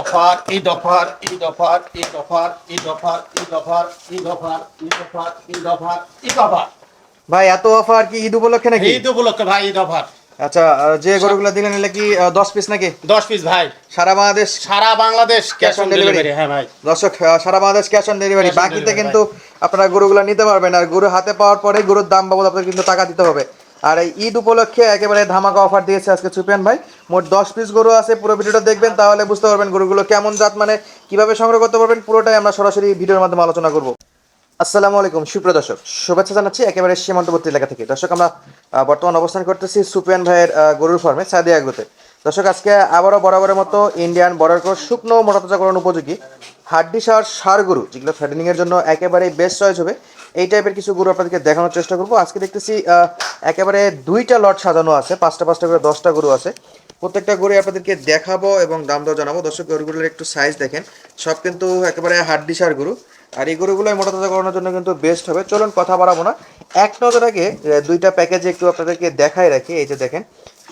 Offer Eid offer Eid offer Eid offer Eid offer Eid offer Eid offer Eid offer Eid offer Eid offer ভাই এত offer কি ঈদ উপলক্ষে নাকি? ঈদ উপলক্ষে ভাই ঈদ অফার আচ্ছা যে গরুগুলো দিলেন এলে কি দশ পিস নাকি? দশ পিস ভাই। সারা বাংলাদেশ সারা বাংলাদেশ ক্যাশ অন ডেলিভারি হ্যাঁ ভাই। দর্শক সারা বাংলাদেশ ক্যাশ অন ডেলিভারি বাকিতে কিন্তু আপনারা গরুগুলো নিতে পারবেন। আর গরু হাতে পাওয়ার পরে গরুর দাম বাবদ আপনাদের কিন্তু টাকা দিতে হবে। আর এই ঈদ উপলক্ষে একেবারে ধামাকা অফার দিয়েছে আজকে সুপিয়ান ভাই। মোট দশ পিস গরু আছে, পুরো ভিডিওটা দেখবেন, তাহলে বুঝতে পারবেন গরুগুলো কেমন জাত মানে কীভাবে সংগ্রহ করতে পারবেন, পুরোটাই আমরা সরাসরি ভিডিওর মাধ্যমে আলোচনা করব। আসসালামু আলাইকুম, সুপ্রিয় দর্শক, শুভেচ্ছা জানাচ্ছি একেবারে সীমান্তবর্তী এলাকা থেকে। দর্শক, আমরা বর্তমান অবস্থান করতেছি সুপিয়ান ভাইয়ের গরুর ফার্মে সাদিয়া আগ্রোতে দর্শক, আজকে আবারও বরাবরের মতো ইন্ডিয়ান বর্ডার শুকনো মোটাতাজাকরণ উপযোগী হাড্ডি সার সার গরু, যেগুলো ফ্যাটেনিং জন্য একেবারে বেস্ট চয়েস হবে। এই টাইপের কিছু গরু আপনাদেরকে দেখানোর চেষ্টা করব। আজকে দেখতেছি একেবারে দুইটা লট সাজানো আছে পাঁচটা পাঁচটা করে দশটা গরু আছে। প্রত্যেকটা গরু আপনাদেরকে দেখাবো এবং দাম দর জানাব। দর্শক গরুগুলোর একটু সাইজ দেখেন। সব কিন্তু একেবারে হাড্ডি সার গরু। আর এই গরুগুলোই মোটা তাজা করানোর জন্য কিন্তু বেস্ট হবে। চলুন কথা বাড়াবো না। এক নজর আগে দুইটা প্যাকেজে একটু আপনাদেরকে দেখাই রাখি। এই যে দেখেন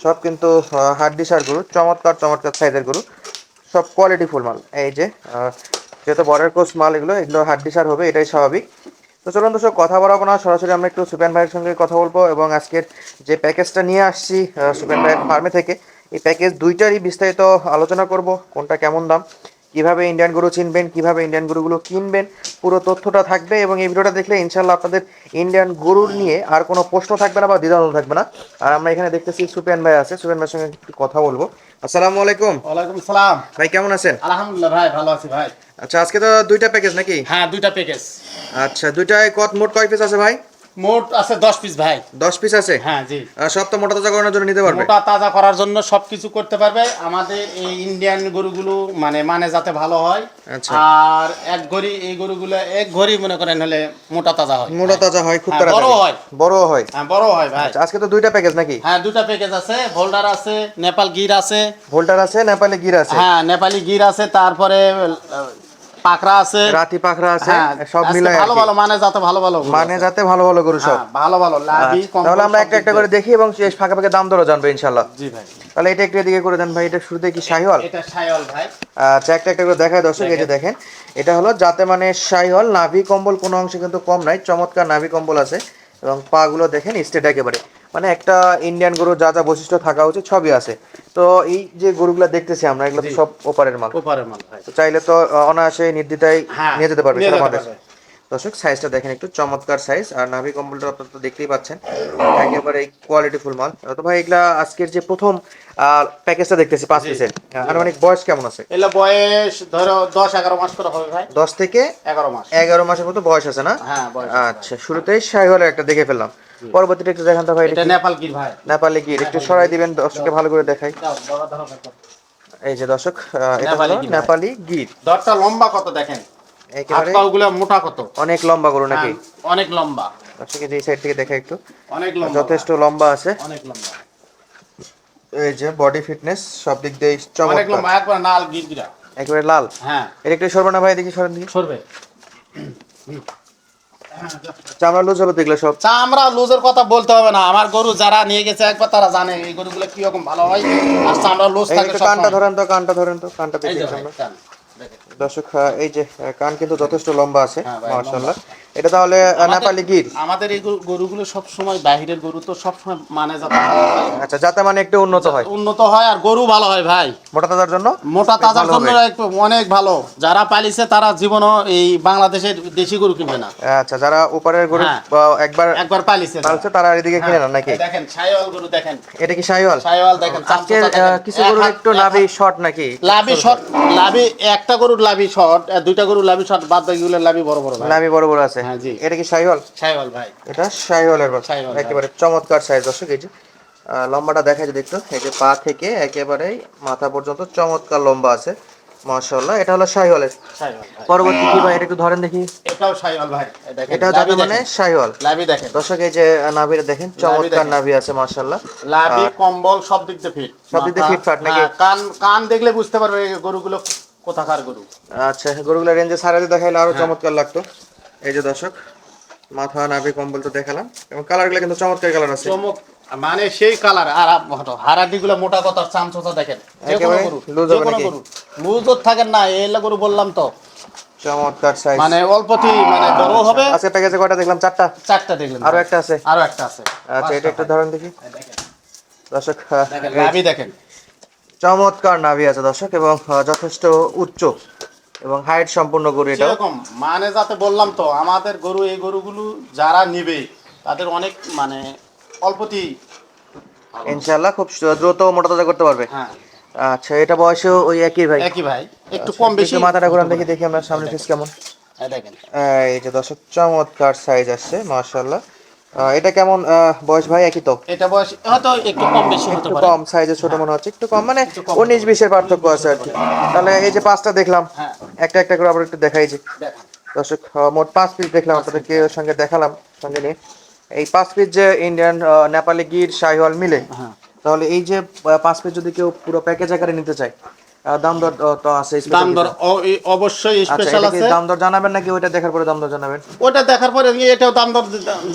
সব কিন্তু আহ, হাড্ডি গরু। চমৎকার চমৎকার সাইজের গরু। সব কোয়ালিটি ফুল মাল। এই যে যেহেতু বর্ডার কোর্স মাল এগুলো এগুলো হাড্ডি সার হবে এটাই স্বাভাবিক। তো চলুন দর্শক, কথা বলাবো না। সরাসরি আমরা একটু সুপেন ভাইয়ের সঙ্গে কথা বলব এবং আজকের যে প্যাকেজটা নিয়ে আসছি সুপেন ভাইয়ের ফার্মে থেকে, এই প্যাকেজ দুইটারই বিস্তারিত আলোচনা করব, কোনটা কেমন দাম কীভাবে ইন্ডিয়ান গরু চিনবেন কীভাবে ইন্ডিয়ান গরুগুলো কিনবেন পুরো তথ্যটা থাকবে এবং এই ভিডিওটা দেখলে ইনশাল্লাহ আপনাদের ইন্ডিয়ান গরুর নিয়ে আর কোনো প্রশ্ন থাকবে না বা দ্বিধাদ্বন্দ্ব থাকবে না। আর আমরা এখানে দেখতেছি সুপেন ভাই আছে। সুপেন ভাইয়ের সঙ্গে একটু কথা বলব। আসসালামু আলাইকুম। ওয়ালাইকুম সালাম। ভাই কেমন আছেন? আলহামদুলিল্লাহ ভাই ভালো আছি ভাই। আচ্ছা আজকে তো দুইটা প্যাকেজ নাকি? হ্যাঁ দুইটা প্যাকেজ আচ্ছা দুইটায় কত মোট কয় পিস আছে ভাই? মোট আছে দশ পিস ভাই। দশ পিস আছে? হ্যাঁ জি। সব তো মোটা তাজা করানোর জন্য নিতে পারবে? মোটা তাজা করার জন্য সবকিছু করতে পারবে। আমাদের এই ইন্ডিয়ান গরুগুলো মানে মানে যাতে ভালো হয়। আচ্ছা। আর এক ঘড়ি এই গরুগুলো এক ঘড়ি মনে করেন হলে মোটা তাজা হয়। মোটা তাজা হয় খুব হ্যাঁ, তাড়াতাড়ি। বড় হয়। বড় হয়? হ্যাঁ বড় হয় ভাই। আচ্ছা আজকে তো দুইটা প্যাকেজ নাকি? হ্যাঁ দুটা প্যাকেজ আছে। ভোল্ডার আছে নেপাল গির আছে। ভোল্টার আছে নেপালি গির আছে? হ্যাঁ নেপালি গির আছে তারপরে পাকড়া আছে। রাতি আছে হ্যাঁ সব মিলাই ভালো ভালো মানে যাতে ভালো ভালো মানে যাতে ভালো ভালো গরু সব। হ্যাঁ, ভালো ভালো লাভি আচ্ছা, তাহলে আমরা একটা একটা করে দেখি এবং শেষ ফাঁকা ফাঁকা দাম দরও জানব ইনশাল্লাহ জি ভাই। তাহলে এটা একটু এদিকে করে দেন ভাই এটা শুরুতে কি শাহিওয়াল? এটা সায়ল ভাই। আচ্ছা একটা একটা করে দেখায় দর্শক এই যে দেখেন এটা হলো যাতে মানে শাহিওয়াল নাভি কম্বল কোনো অংশে কিন্তু কম নাই চমৎকার নাভি কম্বল আছে এবং পা গুলো দেখেন স্টেট একেবারে। মানে একটা ইন্ডিয়ান গরু যা যা বৈশিষ্ট্য থাকা উচিত সবই আছে। তো এই যে গরুগুলো দেখতেছি আমরা এগুলো তো সব ওপারের মাল। ওপারে মাল তো চাইলে তো অনায়াসে নির্দ্বিধায় হ্যাঁ, নিয়ে যেতে পারবে। পারবে। দর্শক সাইজটা দেখেন একটু চমৎকার সাইজ আর নাভি কম্বলটা আপনারা তো দেখতেই পাচ্ছেন একেবারে কোয়ালিটি ফুল মাল তো ভাই এগুলা আজকের যে প্রথম প্যাকেজটা দেখতেছি পাঁচ পিসের। আর অনেক বয়স কেমন আছে? এগুলো বয়স ধরো দশ এগারো মাস করে হবে ভাই। দশ থেকে এগারো মাস। এগারো মাসের মতো বয়স আছে না? হ্যাঁ আচ্ছা শুরুতেই শাহিওয়ালের একটা দেখে ফেললাম। পরবর্তীটা একটু দেখান তো ভাই এটা এটা কি? গির ভাই? নেপালে কি? একটু সরাই দিবেন দর্শককে ভালো করে দেখাই। এই যে দর্শক এটা নেপালি হলো নেপালি গির। দরটা লম্বা কত দেখেন? একেবারে পাগুলো মোটা কত? অনেক লম্বা গরু নাকি? হ্যাঁ, অনেক লম্বা। দর্শক এই সাইড থেকে দেখা একটু। অনেক লম্বা যথেষ্ট লম্বা আছে। অনেক লম্বা। এই যে বডি ফিটনেস সব দিক দিয়ে চমৎকার। অনেক লম্বা একবার নাল গিরগিরা। একেবারে লাল। হ্যাঁ। এটা একটু সরবে না ভাই দেখি সরেন দিকে সরবে। চামড়া লুজ হবে দেখলে সব? চামড়া লুজের কথা বলতে হবে না। আমার গরু যারা নিয়ে গেছে একবার তারা জানে এই গরুগুলো কীরকম ভালো হয়। আর চামড়া লুজ থাকে সব কানটা ধরেন তো কানটা ধরেন তো কানটা দেখি আমরা দর্শক এই যে কান কিন্তু যথেষ্ট লম্বা আছে হ্যাঁ মাশাআল্লাহ। এটা তাহলে নেপালি গির? আমাদের এই গরুগুলো সব সময় বাহিরের গরু তো সব সময় মানে যাতে আচ্ছা যাতে মানে একটু উন্নত হয়। উন্নত হয় আর গরু ভালো হয় ভাই। মোটা তাজার জন্য? মোটা তাজার জন্য হবে। এক- অনেক ভালো। যারা পালিছে তারা জীবনও এই বাংলাদেশের দেশি গরু কিনবে না। আচ্ছা যারা উপরের গরু হ্যাঁ। একবার একবার পালিছে। পালছে তারা এদিকে কিনে না নাকি? দেখেন ছাইওয়াল গরু দেখেন। এটা কি শাহিওয়াল ছাইওয়াল দেখেন আজকে কিছু হাত- একটু হাত- শর্ট নাকি? লাভি শর্ট লাভি একটা গরুর লাভি শর্ট আর দুইটা গরুর লাভি শর্ট বাদ বাকিগুলো লাভি বড় বড় নাভি বড় বড় আছে। হ্যাঁ, জি। এটা কি শাহিওয়াল ছাইওয়াল ভাই। এটা শাহিওয়ালের বাচ্চা শাহিওয়াল, একেবারে চমৎকার সাইজ দর্শক এই যে লম্বাটা দেখা যদি একটু এই যে পা থেকে একেবারে মাথা পর্যন্ত চমৎকার লম্বা আছে মাশাআল্লাহ এটা হলো শাহিওয়ালের পরবর্তী কি ভাই এটা একটু ধরেন দেখি। এটাও ছাইওয়াল ভাই। এটা যাতে মানে। শাহিওয়াল লাভি দেখেন। দর্শক এই যে নাভিটা দেখেন চমৎকার নাভি আছে মাশাআল্লাহ। লাভি কম্বল সব দিক দিয়ে ফিট সব দিক দিয়ে fit ফাট নাকি? কান কান দেখলে বুঝতে পারবে গরুগুলো কোথাকার গরু। আচ্ছা গরুগুলা রেঞ্জে সারাতে দেখাইলে আরও চমৎকার লাগতো। এই যে দর্শক মাথা নাভি কম্বল তো দেখালাম এবং কালারগুলো কিন্তু চমৎকার কালার আছে। চমক মানে সেই কালার আর হারাডি গুলো মোটা কথা চামচোচা দেখেন। যে কোনো গরু যে কোনো? গরু লুজও থাকেন না এলা গরু বললাম তো। চমৎকার সাইজ মানে অল্পতি মানে বড় হবে। আজকে প্যাকেজে কয়টা দেখলাম? চারটা? চারটা দেখলেন আরও একটা আছে? আরও একটা আছে। আচ্ছা এটা একটু ধরেন দেখি। দর্শক নাভি দেখেন। চমৎকার নাভি আছে দর্শক এবং যথেষ্ট উচ্চ। এবং হাইট সম্পূর্ণ গরু এটাও। সেরকম মানে যাতে বললাম তো আমাদের গরু এই গরুগুলো যারা নিবে তাদের অনেক মানে অল্পতি ইনশাআল্লাহ খুব দ্রুত মোটা তাজা করতে পারবে। হ্যাঁ। আচ্ছা এটা বয়সেও ওই একই ভাই? একই ভাই একটু আচ্ছা, কম বেশি। মাথাটা ঘুরান দেখি দেখি আমরা সামনে ফিস কেমন। এই দেখেন। এই যে দর্শক চমৎকার সাইজ আসছে মাশাআল্লাহ। এটা কেমন বয়স ভাই? একই তো? এটা বয়স হয়তো একটু কম বেশি হতে পারে। কম সাইজে ছোট মনে হচ্ছে একটু কম মানে একটু কম। উনিশ বিশের পার্থক্য আছে আর কি। তাহলে এই যে পাঁচটা দেখলাম হ্যাঁ। একটা একটা করে আবার একটু দেখাই যে। দর্শক মোট পাঁচ পিস দেখলাম আপনাদেরকে সঙ্গে দেখালাম সঙ্গে নিয়ে। এই পাঁচ পিস যে ইন্ডিয়ান নেপালি গির শাহিওয়াল মিলে হ্যাঁ। তাহলে এই যে পাঁচ পিস যদি কেউ পুরো প্যাকেজ আকারে নিতে চায় দাম দর তো আছে দাম দর অবশ্যই আচ্ছা স্পেশাল আছে। দাম দর জানাবেন নাকি ওইটা দেখার পরে দাম দর জানাবেন? ওটা দেখার পরে এটাও দাম দর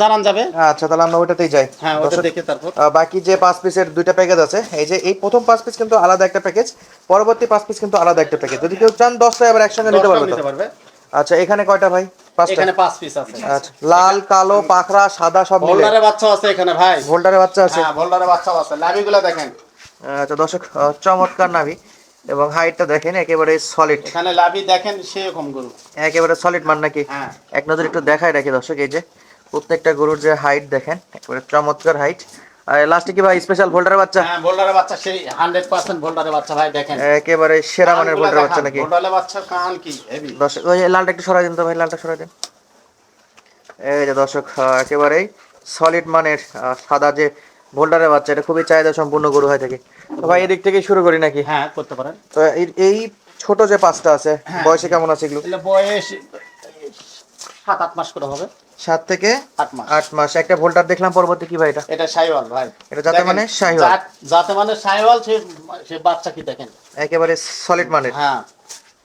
জানান যাবে। আচ্ছা তাহলে আমরা ওইটাতেই যাই। হ্যাঁ ওটা দেখে তারপর। বাকি যে পাঁচ পিসের দুইটা প্যাকেজ আছে এই যে এই প্রথম পাঁচ পিস কিন্তু আলাদা একটা প্যাকেজ পরবর্তী পাঁচ পিস কিন্তু আলাদা একটা প্যাকেজ যদি কেউ চান দশটা এবার একসঙ্গে নিতে পারবে নিতে পারবে। আচ্ছা এখানে কয়টা ভাই? এখানে পাঁচ পিস আছে। আচ্ছা লাল কালো পাখরা সাদা সব মিলে। বাচ্চা আছে এখানে ভাই। ভোল্ডারের বাচ্চা আছে? হ্যাঁ ভোল্ডারের বাচ্চাও আছে। লাভিগুলো দেখেন। আচ্ছা দর্শক চমৎকার নাভি এবং হাইটটা দেখেন একেবারে সলিড এখানে লাভি দেখেন সেরকম গরু। একেবারে সলিড মান নাকি? হ্যাঁ। এক নজর একটু দেখাই রাখি দর্শক এই যে প্রত্যেকটা গরুর যে হাইট দেখেন একেবারে চমৎকার হাইট আর লাস্টে কি ভাই স্পেশাল ভোল্ডারের বাচ্চা? হ্যাঁ ভোল্ডারের বাচ্চা সেই হান্ড্রেড পার্সেন্ট ভোল্ডারের বাচ্চা ভাই দেখেন। একেবারে সেরা মানের ভোল্ডারের বাচ্চা নাকি? ভোল্ডারের বাচ্চা কান কি হেভি দর্শক ওই লালটা একটু সরাই দিন তো ভাই লালটা সরাই দিন। এই যে দর্শক আহ, একেবারেই সলিড মানের সাদা যে ভোল্ডারের বাচ্চা এটা খুবই চাহিদা সম্পূর্ণ গরু হয়ে থাকে। তো ভাই এদিক থেকে শুরু করি নাকি? হ্যাঁ করতে পারেন। তো এই- ছোট যে পাঁচটা আছে বয়সে কেমন আছে এগুলো? বয়স সাত আট মাস করে হবে। সাত থেকে আট মাস। আট মাস। একটা ভোল্টার দেখলাম পরবর্তী কি ভাই এটা? এটা সাইওয়াল ভাই। এটা যাতে মানে। জাত- যাতে মানে সাইওয়াল সে সে বাচ্চা কি দেখেন? একেবারে সলিড মানের। হ্যাঁ।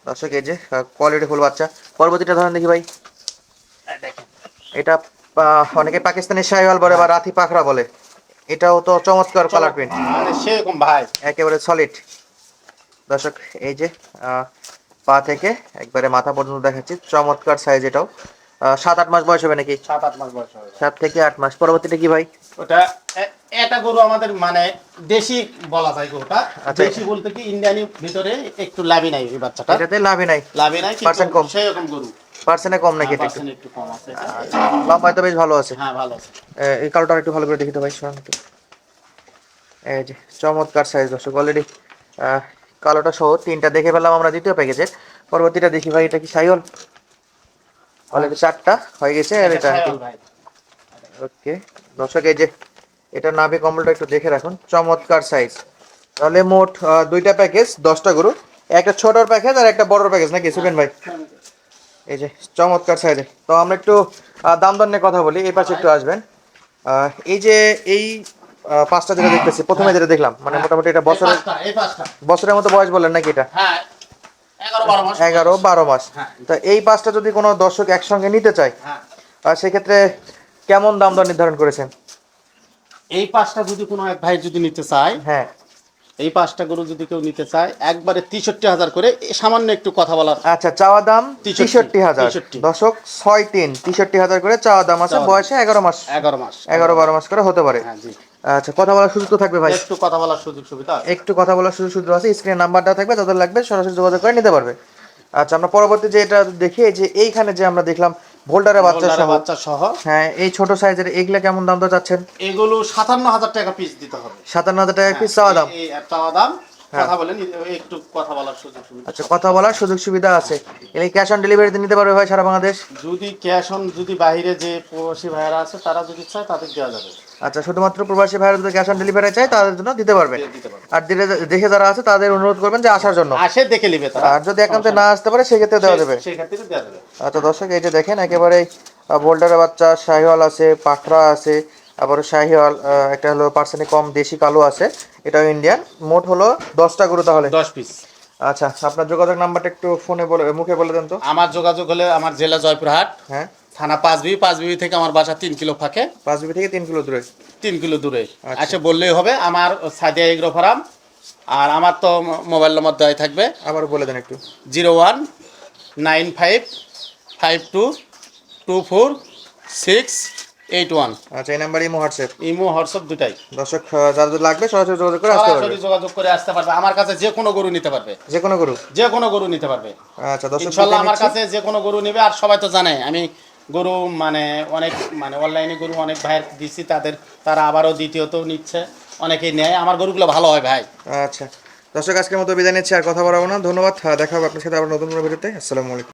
দর্শক এই যে কোয়ালিটি ফুল বাচ্চা। পরবর্তীটা ধরেন দেখি ভাই। এটা অনেকে পাকিস্তানি শাহিওয়াল বলে বা রাথি পাখরা বলে। এটাও তো চমৎকার কালার প্রিন্ট মানে সেরকম ভাই। একেবারে সলিড দর্শক এই যে পা থেকে একবারে মাথা পর্যন্ত দেখাচ্ছি। চমৎকার সাইজ এটাও। সাত আট মাস বয়স হবে নাকি? সাত আট মাস বয়স হবে। সাত থেকে আট মাস। পরবর্তীটা কি ভাই? ওটা এটা গরু আমাদের মানে দেশি বলা যায় গরুটা। আচ্ছা। দেশি বলতে কি ইন্ডিয়ানি ভিতরে একটু লাভই নাই এই বাচ্চাটা এটাতে লাভই নাই। লাভই নাই কিন্তু কম। সেরকম গরু। পার্সেন্টে কম নাকি এটা একটু পার্সেন্ট একটু কম আছে। লম্বায় তো বেশ ভালো আছে। হ্যাঁ ভালো আছে। এই কালোটা একটু ভালো করে দেখি তো ভাই শোনান এই যে চমৎকার সাইজ দর্শক অলরেডি কালোটা সহ তিনটা দেখে পেলাম আমরা দ্বিতীয় প্যাকেজের পরবর্তীটা দেখি ভাই এটা কি সাইল অলরেডি চারটা হয়ে গেছে আর এটা ওকে দর্শক এই যে এটা নাভি কম্বলটা একটু দেখে রাখুন চমৎকার সাইজ তাহলে মোট দুইটা প্যাকেজ দশটা গরু একটা ছোটর প্যাকেজ আর একটা বড়র প্যাকেজ নাকি সুবেন ভাই? এই যে চমৎকার সাইজে। তো আমরা একটু দাম দর নিয়ে কথা বলি এই পাশে একটু আসবেন। এই যে এই পাঁচটা যেটা দেখতেছি প্রথমে যেটা দেখলাম মানে মোটামুটি এটা বছরের বছরের মতো বয়স বললেন নাকি এটা? হ্যাঁ এগারো বারো মাস। হ্যাঁ। তো এই পাঁচটা যদি কোনো দর্শক একসঙ্গে নিতে চায় হ্যাঁ। সেক্ষেত্রে কেমন দাম দর নির্ধারণ করেছেন? এই পাঁচটা যদি কোনো এক ভাই যদি নিতে চায় হ্যাঁ। এই পাঁচটা গরু যদি কেউ নিতে চায় একবারে তেষট্টি হাজার করে সামান্য একটু কথা বলার আচ্ছা চাওয়া দাম 63 তেষট্টি হাজার। দশক ছয় তিন তেষট্টি হাজার করে চাওয়া দাম আছে বয়সে এগারো মাস। এগারো মাস। এগারো বারো মাস করে হতে পারে। হ্যাঁ আচ্ছা কথা বলার সুযোগ তো থাকবে ভাই। একটু কথা বলার সুযোগ সুবিধা একটু কথা বলার সুযোগ সুবিধা আছে স্ক্রিনে নাম্বারটা থাকবে যাদের লাগবে সরাসরি যোগাযোগ করে নিতে পারবে। আচ্ছা আমরা পরবর্তী যে এটা দেখি যে এইখানে যে আমরা দেখলাম ভোল্ডারের বাচ্চা সহ। বাচ্চা সহ। হ্যাঁ এই ছোট সাইজের এগুলা কেমন দাম তো চাচ্ছেন? এগুলো সাতান্ন হাজার টাকা পিস দিতে হবে। সাতান্ন হাজার টাকা পিস চাওয়া দাম? চাওয়া দাম। হ্যাঁ। কথা বলেন একটু কথা বলার সুযোগ সুবিধা। আচ্ছা কথা বলার সুযোগ সুবিধা আছে। এই ক্যাশ অন ডেলিভারিতে নিতে পারবে ভাই সারা বাংলাদেশ? যদি ক্যাশ অন যদি বাইরে যে প্রবাসী ভাইয়েরা আছে তারা যদি চায় তাদের দেওয়া যাবে। আচ্ছা শুধুমাত্র প্রবাসী ভাইরা যদি ক্যাশ অন ডেলিভারি চায় তাদের জন্য দিতে পারবে। আর দেখে যারা আছে তাদের অনুরোধ করবেন যে আসার জন্য। আসে দেখে নেবে তারা। আর যদি একান্তে না আসতে পারে সেক্ষেত্রে দেওয়া যাবে। সেই দেওয়া যাবে। আচ্ছা দর্শক এই যে দেখেন একেবারে বোল্ডারের বাচ্চা শাহিওয়াল আছে পাখরা আছে আবার শাহিওয়াল একটা হলো পার্সেন্টে কম দেশি কালো আছে এটাও ইন্ডিয়ান মোট হলো দশটা গরু তাহলে? দশ পিস আচ্ছা আপনার যোগাযোগ নাম্বারটা একটু ফোনে বলে মুখে বলে দেন তো। আমার যোগাযোগ হলে আমার জেলা জয়পুরহাট হ্যাঁ। থানা পাঁচবি পাঁচবি থেকে আমার বাসা তিন কিলো ফাঁকে। পাঁচ বিঘি থেকে তিন কিলো দূরে। তিন কিলো দূরে। আচ্ছা। বললেই হবে আমার সাদিয়া এগ্রো ফার্ম আর আমার তো মোবাইল নম্বর দেওয়াই থাকবে। আবার বলে দেন একটু। Zero one nine five five two two four six eight one আচ্ছা এই number imo WhatsApp. Imo WhatsApp দুটাই। দর্শক যাদের লাগবে সরাসরি যোগাযোগ করে আসতে পারবে। যোগাযোগ করে আসতে পারবে। আমার কাছে যে কোনো গরু নিতে পারবে। যে কোনো গরু? যে কোনো গরু নিতে পারবে। আচ্ছা দর্শক আমার কাছে যে কোনো গরু নেবে। আর সবাই তো জানে আমি গরু মানে অনেক মানে অনলাইনে গরু অনেক ভাইয়ের দিচ্ছি তাদের তারা আবারও দ্বিতীয়ত নিচ্ছে। অনেকেই নেয়। আমার গরুগুলো ভালো হয় ভাই। আচ্ছা দর্শক আজকের মতো বিদায় নিচ্ছি। আর কথা বলাবো না। ধন্যবাদ। দেখা হবে আপনার সাথে আবার নতুন কোনো ভিডিওতে। আসসালামু আলাইকুম।